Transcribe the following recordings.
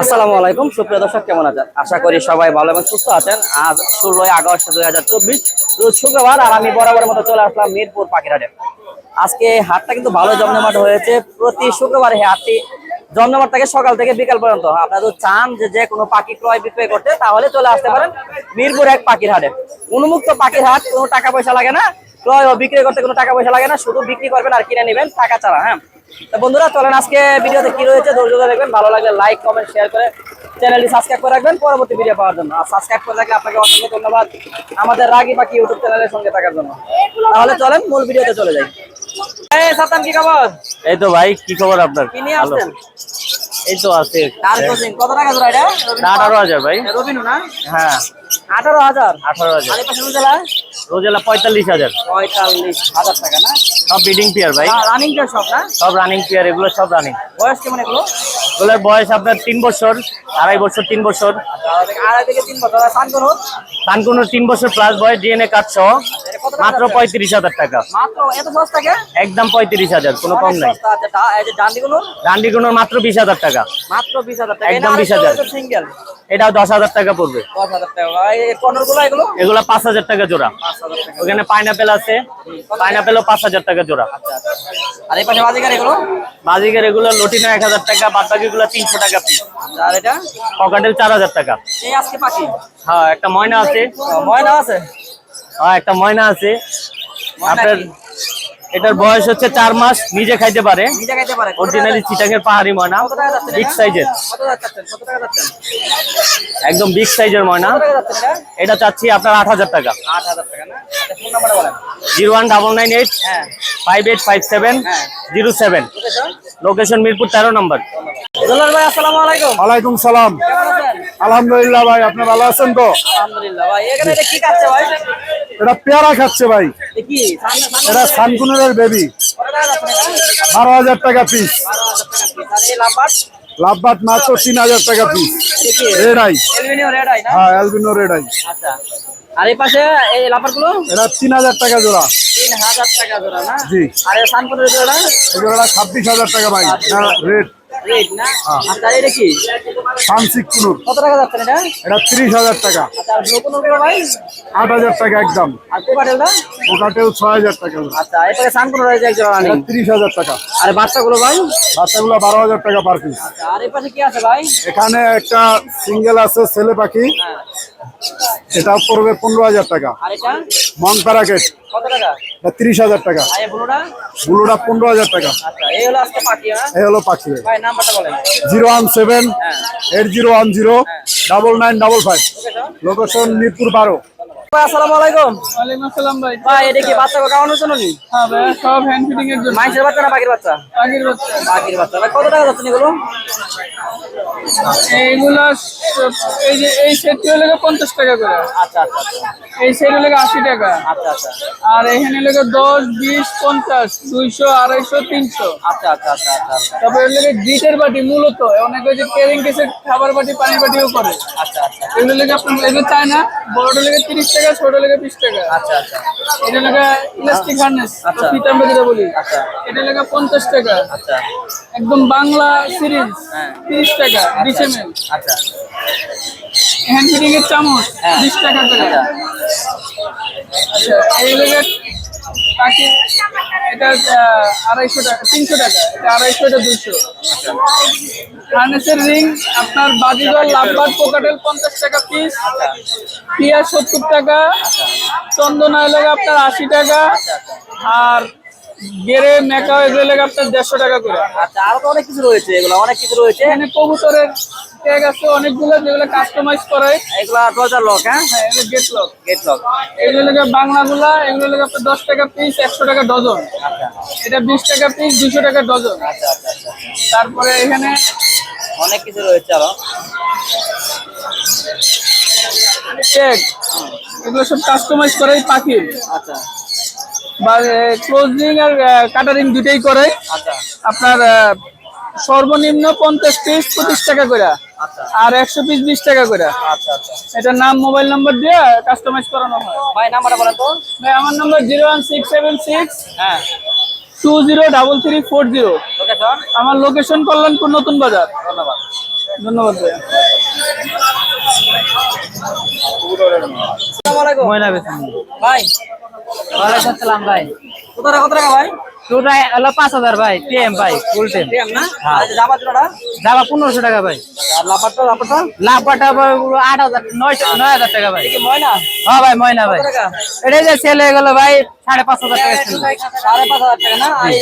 আসসালামু আলাইকুম। সুপ্রিয় দর্শক, কেমন আছেন? আশা করি সবাই ভালো এবং সুস্থ আছেন। আজ ষোলোই আগস্ট দুই হাজার চব্বিশ শুক্রবার, আর আমি বরাবরের মতো চলে আসলাম মিরপুর পাখিরহাটে। আজকে হাটটা কিন্তু ভালো জমজমাট হয়েছে। প্রতি শুক্রবার এই হাটটি জমজমাট থাকে সকাল থেকে বিকাল পর্যন্ত। আপনারা যদি চান যে যে কোনো পাখি ক্রয় বিক্রয় করতে, তাহলে চলে আসতে পারেন মিরপুর এক পাখির হাটে উন্মুক্ত পাখির হাট কোনো টাকা পয়সা লাগে না। ক্রয় ও বিক্রি করতে কোনো টাকা পয়সা লাগে না। শুধু বিক্রি করবেন আর কিনে নেবেন টাকা ছাড়া হ্যাঁ? তো বন্ধুরা চলেন আজকে ভিডিওতে কি রয়েছে ধৈর্য ধরে দেখবেন ভালো লাগলে লাইক কমেন্ট শেয়ার করে চ্যানেলটি সাবস্ক্রাইব করে রাখবেন পরবর্তী ভিডিও পাওয়ার জন্য। আর সাবস্ক্রাইব করে রাখলে আপনাকে অসংখ্য ধন্যবাদ আমাদের রাগি পাখি ইউটিউব চ্যানেলের সঙ্গে থাকার জন্য। তাহলে চলেন মূল ভিডিওতে চলে যাই। এই সাতাম কি খবর? এই তো ভাই কি খবর আপনার? কি নিয়ে ভালো। আসছেন? এই তো আছে। কত টাকা জোড়া এটা? আঠারো হাজার ভাই। রবিনু না? হ্যাঁ। আঠারো হাজার? আঠারো হাজার। পাশে জেলা রোজেলা পঁয়তাল্লিশ হাজার। পঁয়তাল্লিশ হাজার টাকা না? সব বিডিং পেয়ার ভাই। রানিং সব না? সব রানিং পেয়ার এগুলো সব রানিং বয়স কেমন এগুলো? এগুলোর বয়স আপনার তিন বছর আড়াই বছর তিন বছর। আড়াই থেকে তিন বছর। কানকুনোর তিন বছর প্লাস বয়স ডিএনএ কার্ড সহ। মাত্র পঁয়ত্রিশ হাজার টাকা। একদম পঁয়ত্রিশ হাজার কোনো কম নাই। সস্তা আছে ডা- এই যে ডান্ডিগুলো রান্ডিগুনোর মাত্র বিশ হাজার টাকা। মাত্র বিশ হাজার টাকা। একদম 20,000 সিঙ্গেল। এটাও দশ হাজার টাকা পড়বে। হাজারগুলো এগুলো? পাঁচ হাজার টাকা জোড়া। ওখানে পাইনাপেল আছে। পাইনাপেলও পাঁচ হাজার টাকা জোড়া। আচ্ছা আচ্ছা আর এই পাশে বাজিকার এগুলো? বাজিকের এগুলো লটিনো এক হাজার টাকা বাদ বাকিগুলো তিনশো টাকা পিস আচ্ছা, আর এটা? পকেটেল চার হাজার টাকা। এই আজকে পাখি? হ্যাঁ একটা ময়না আছে। ময়না আছে? একটা ময়না আছে। আপনার এটার বয়স হচ্ছে চার মাস নিজে খাইতে পারে। অরিজিনালি চিটাঙের পাহাড়ি ময়না কত টাকা যাচ্ছে? বিগ সাইজের একদম বিগ সাইজের ময়না। কত টাকা যাচ্ছেন এটা? চাচ্ছি আপনার আট হাজার টাকা। Zero one double nine eight হ্যাঁ। ফাইভ এইট ফাইভ সেভেন হ্যাঁ। Zero seven. লোকেশন মিরপুর তেরো নম্বর। দুলাল ভাই আসসালামু আলাইকুম। ওয়ালাইকুম সালাম। আলহামদুলিল্লাহ ভাই আপনি ভালো আছেন তো? আলহামদুলিল্লাহ ভাই এখানে এটা কি কাটছে ভাই? এটা পেয়ারা খাচ্ছে ভাই। কি? এটা সানকুনের বেবি বারো হাজার টাকা পিস লাভবাট মাত্র তিন হাজার টাকা পিস রেড আই হ্যাঁ অ্যালবিনো রেড আই আচ্ছা। আর এই পাশে এই এটা তিন হাজার টাকা জোড়া। তিন হাজার টাকা জোড়া না? জি। আর এই জোড়া? জোড়াটা ছাব্বিশ হাজার টাকা ভাই। রেড রেড না? আচ্ছা এটা কি? সানসিক কুনুর। কত টাকা যাচ্ছে এটা? এটা তিরিশ হাজার টাকা। আচ্ছা ব্লু ভাই? টাকা একদম। আর কোকাটেলটা ওটাতেও ছয় হাজার টাকা আচ্ছা এরপরে সানপুর রয়েছে এক জোড়া রানিং তিরিশ হাজার টাকা। আর বাচ্চাগুলো ভাই? বাচ্চাগুলো বারো হাজার টাকা পার পিস আচ্ছা আর এই পাশে কি আছে ভাই? এখানে একটা সিঙ্গেল আছে ছেলে পাখি। হ্যাঁ। এটা পড়বে পনেরো হাজার টাকা। মং প্যারাকেট তিরিশ হাজার টাকা। ব্লুটা পনেরো হাজার টাকা। আচ্ছা এই হলো পাখি হ্যাঁ? হলো পাখি। জিরো ওয়ান সেভেন হ্যাঁ। Eight zero one zero double nine double five. Location Mirpur বারো। আসসালামু আলাইকুম। ওয়ালাইকুম আসসালাম ভাই। ভাই এটা কি বাচ্চা কামানোর জন্য নি হ্যাঁ ভাই সব হ্যান্ড ফিটিং এর জন্য। মাইসের বাচ্চা না পাখির বাচ্চা? পাখির বাচ্চা। পাখির বাচ্চা। ভাই কত টাকা যাচ্ছে এগুলো? এইগুলো এই যে এই সেটটি হলে পঞ্চাশ টাকা করে। আচ্ছা আচ্ছা আচ্ছা। এই সেট হলে আশি টাকা। আচ্ছা আচ্ছা। আর এখানে হলে দশ বিশ পঞ্চাশ দুইশো আড়াইশো তিনশো। আচ্ছা আচ্ছা আচ্ছা আচ্ছা আচ্ছা। তারপরে গিটের বাটি মূলত অনেকে যে কেরিং কেসের খাবার বাটি পানির বাটিও করে। আচ্ছা আচ্ছা এগুলো লেগে আপনার এগুলো চায় না বড়টা লেগে তিরিশ টাকা ছোট লেগে বিশ টাকা। আচ্ছা আচ্ছা। এটা লেগে ইলাস্টিক হার্নেস আচ্ছা। যেটা বলি। আচ্ছা। এটা লেগে পঞ্চাশ টাকা। আচ্ছা। একদম বাংলা সিরিজ হ্যাঁ। তিরিশ টাকা। এল আচ্ছা হ্যান্ড ফিটিং এর চামচ হ্যাঁ। বিশ টাকা করে। আচ্ছা। আচ্ছা, এই লেগে পাখি এটা আড়াইশো টাকা তিনশো টাকা এটা আড়াইশো এটা দুইশো। হার্নেসের রিং আপনার বাজিগর লাভবাদ কোকাটেল পঞ্চাশ টাকা পিস পিঁয়াজ সত্তর টাকা। চন্দনা এলাকা আপনার আশি টাকা। আর গেরে মেকা এগুলো লেগে আপনার দেড়শো টাকা করে। আচ্ছা আরও তো অনেক কিছু রয়েছে এগুলো অনেক কিছু রয়েছে। এখানে কবুতরের ট্যাগ আছে অনেকগুলো যেগুলো কাস্টমাইজ করে এগুলো দরজার লক হ্যাঁ? হ্যাঁ এগুলো গেট লক গেট লক এগুলো লেগে বাংলাগুলা এগুলো লেগে আপনার দশ টাকা পিস একশো টাকা ডজন আচ্ছা। এটা বিশ টাকা পিস দুশো টাকা ডজন আচ্ছা আচ্ছা আচ্ছা তারপরে এখানে অনেক কিছু রয়েছে আরও। ট্যাগ এগুলো সব কাস্টমাইজ করে এই পাখির আচ্ছা। বা ক্লোজিং আর কাটারিং দুটাই করে। আচ্ছা। আপনার সর্বনিম্ন পঞ্চাশ পিস পঁচিশ টাকা করে। আচ্ছা। আর একশো পিস বিশ টাকা করে। আচ্ছা আচ্ছা। এটার নাম মোবাইল নাম্বার দিয়ে কাস্টমাইজ করানো হয়। ভাই নাম্বারটা বলেন তো। ভাই আমার number zero one six seven six হ্যাঁ। Two zero double three four zero আমার লোকেশন কল্যাণপুর নতুন বাজার। ধন্যবাদ। ধন্যবাদ বেতন ভাই ওয়ালাইকুম ভাই। কত টাকা কত টাকা ভাই? দুটাই হলো পাঁচ হাজার ভাই টিএম ভাই ফুল টিএম টিএম জোড়াটা? পনেরোশো টাকা ভাই। লাপাটটা আট হাজার নয়শো নয় হাজার টাকা ভাই। ময়না? হ্যাঁ ভাই ময়না ভাই। এটা যে সেল হয়ে গেল ভাই সাড়ে পাঁচ হাজার টাকা সাড়ে পাঁচ হাজার টাকা না? এই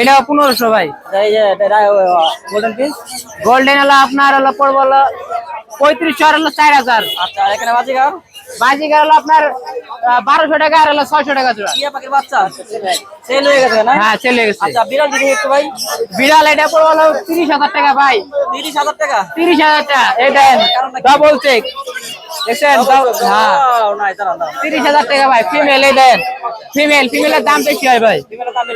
এটা পনেরোশো ভাই। গোল্ডেন পিস গোল্ডেন হলো আপনার হলো পড়ব হলো পঁয়ত্রিশশো হলো চার হাজার। আচ্ছা এখানে বাজিগার? বাজিকার হলো আপনার বারোশো টাকা আর হলো ছয়শো টাকা জোড়া। টিয়া পাখির বাচ্চা? সেল হয়ে গেছে না? হ্যাঁ গেছে। আচ্ছা বিড়াল দিদি একটু ভাই। বিড়াল এটা হলো তিরিশ হাজার টাকা ভাই। তিরিশ হাজার টাকা? তিরিশ হাজার টাকা। এটা ডবল চেক দেখছেন? হ্যাঁ। তিরিশ হাজার টাকা ভাই ফিমেল এই দেন। ফিমেল ফিমেলের দাম বেশি হয় ভাই।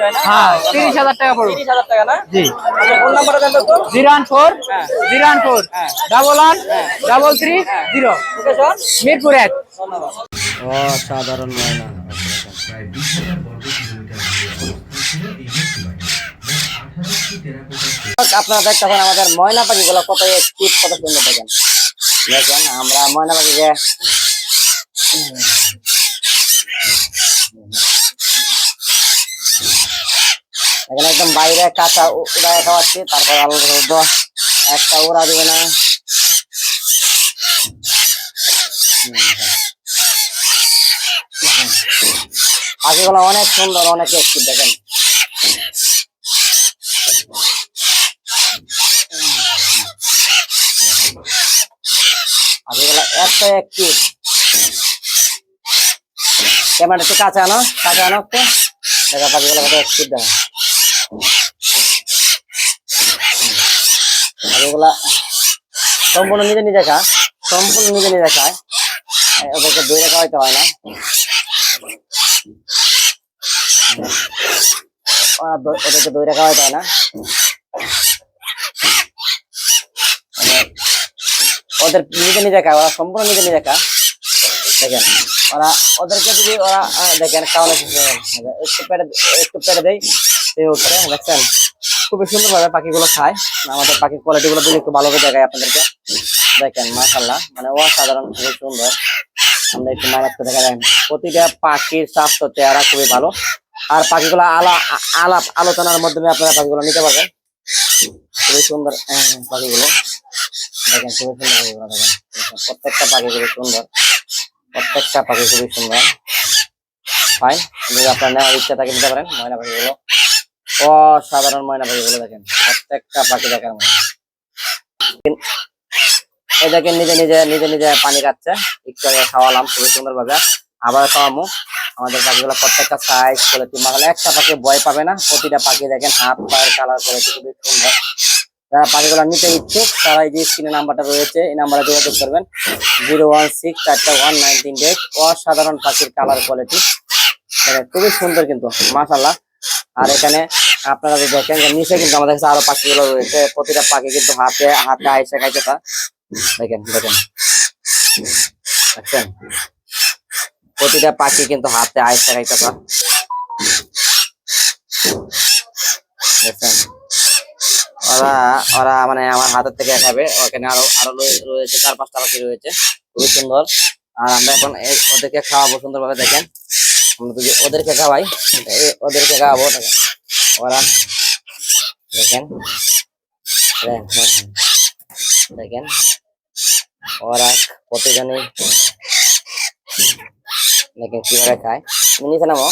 হয় হ্যাঁ তিরিশ হাজার টাকা পড়বে তিরিশ হাজার টাকা না? জি। আচ্ছা জিরো ওয়ান ফোর হ্যাঁ। জিরো ওয়ান ফোর হ্যাঁ। ডাবল ওয়ান হ্যাঁ। ডাবল থ্রি জিরো মিরপুর এক। ধন্যবাদ। অসাধারণ ময়না। প্রায় বিশ হাজার বর্গ কিলোমিটার এই আপনারা দেখতেছেন আমাদের ময়না পাখিগুলো কত কিপ কত সুন্দর দেখেন। দেখেন আমরা ময়না পাখিকে এখানে একদম বাইরে কাঁচা উড়ায় খাওয়াচ্ছি তারপর আলাদা একটা উড়া দিবে না। পাখিগুলো অনেক সুন্দর, অনেক একটু দেখেন। আনো আনো দেখা পাখিগুলো সম্পূর্ণ নিজে নিজে খায় সম্পূর্ণ নিজে নিজে খায়। ওদেরকে দৌড়ে খাওয়াইতে হয় না। ওদেরকে দৌড়ে খাওয়াইতে হয় না? ওদের- ওদের নিজে নিজে খায়, ওরা সম্পূর্ণ নিজে নিজে খায়। দেখেন, ওরা ওদেরকে যদি ওরা দেখেন খাওয়ানো হয়ে একটু পেটে একটু পেটে দেয় এই উঠছে দেখছেন, খুবই সুন্দর ভাবে পাখিগুলো খায়। আমাদের পাখির কোয়ালিটি গুলো যদি একটু ভালোভাবে দেখায় আপনাদেরকে। দেখেন মাশাল্লাহ মানে অসাধারণ, খুবই সুন্দর। আমরা একটু মাইনাস করে দেখা যায়। প্রতিটা পাখির স্বাস্থ্য, চেহারা খুবই ভালো। আর পাখিগুলো আলা আলাপ আলোচনার মাধ্যমে আপনারা পাখিগুলো নিতে পারবেন। খুবই সুন্দর আহ, পাখিগুলো। দেখেন খুবই সুন্দর পাখিগুলো দেখেন। প্রত্যেকটা পাখি খুবই সুন্দর। প্রত্যেকটা পাখি খুবই সুন্দর। ফাইন যদি আপনার নেওয়ার ইচ্ছা থাকে নিতে পারেন ময়না পাখিগুলো। অসাধারণ ময়না পাখিগুলো দেখেন। প্রত্যেকটা পাখি দেখার মনে এই দেখেন নিজে নিজে নিজে নিজে পানি খাচ্ছে। একটু খাওয়ালাম খুবই সুন্দর ভাবে আবার খাওয়ামো আমাদের পাখিগুলো প্রত্যেকটা সাইজ কোয়ালিটি মাগালে একটা পাখি ভয় পাবে না। প্রতিটা পাখি দেখেন হাত, পায়ের কালার কোয়ালিটি খুবই সুন্দর যারা পাখিগুলো নিতে ইচ্ছুক, তারা এই যে স্ক্রিনে নাম্বারটা রয়েছে, এই নাম্বারে যোগাযোগ করবেন। জিরো ওয়ান সিক্স চারটা ওয়ান নাইন তিন এইট অসাধারণ পাখির কালার কোয়ালিটি খুবই সুন্দর কিন্তু মাশাল্লাহ আর এখানে আপনারা যদি দেখেন যে নিচে কিন্তু আমাদের কাছে আরও পাখিগুলো রয়েছে, প্রতিটা পাখি কিন্তু হাতে হাতে আইসে খাইতে তা দেখেন। দেখেন। দেখছেন প্রতিটা পাখি কিন্তু হাতে আইসে খাইতে তা। দেখছেন ওরা ওরা মানে আমার হাতের থেকে খাবে। ওখানে আরও আরও রয়েছে চার পাঁচটা পাখি রয়েছে। খুবই সুন্দর। আর আমরা এখন ওদেরকে খাওয়াবো সুন্দর ভাবে দেখেন। আমরা ওদেরকে খাওয়াই ওদেরকে খাওয়াবো। ওরা দেখেন। হ্যাঁ, হ্যাঁ, হ্যাঁ। দেখেন। ওরা প্রতিজনই দেখেন কীভাবে খায়। তুমি নিচে নামো।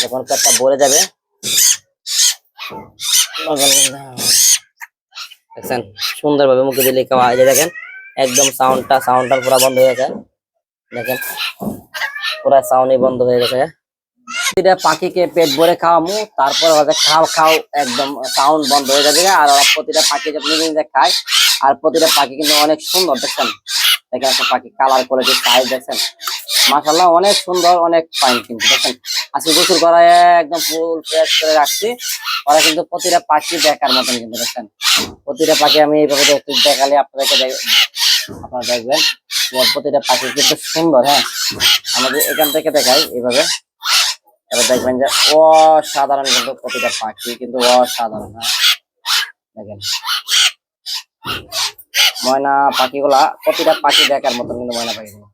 যখন পেটটা ভরে যাবে। দেখছেন? সুন্দরভাবে মুখে দিলে খাওয়া যে দেখেন? একদম সাউন্ডটা সাউন্ডটা পুরো বন্ধ হয়ে গেছে। দেখেন? পুরা সাউন্ডই বন্ধ হয়ে গেছে। এটা পাখিকে পেট ভরে খাওয়ামু, তারপর ওদের খাও খাও একদম সাউন্ড বন্ধ হয়ে যাবে আর ওরা প্রতিটা পাখি যখন নিজে খায়, আর প্রতিটা পাখি কিন্তু অনেক সুন্দর, দেখছেন? দেখেন একটা পাখি কালার কোয়ালিটি সাইজ দেখছেন? মাশাল্লাহ অনেক সুন্দর, অনেক ফাইন কিন্তু দেখেন আজকে গোসল করায় একদম ফুল ফ্রেশ করে রাখছি। ওরা কিন্তু প্রতিটা পাখি দেখার মতন কিন্তু, দেখছেন? প্রতিটা পাখি আমি এইভাবে দেখালে আপনাদেরকে আপনারা দেখবেন প্রতিটা পাখি কিন্তু সুন্দর হ্যাঁ? আমাদের এখান থেকে দেখাই এইভাবে। এবার দেখবেন যে অসাধারণ কিন্তু প্রতিটা পাখি, কিন্তু অসাধারণ হ্যাঁ? দেখেন। ময়না পাখিগুলা প্রতিটা পাখি দেখার মতন কিন্তু ময়না পাখিগুলো।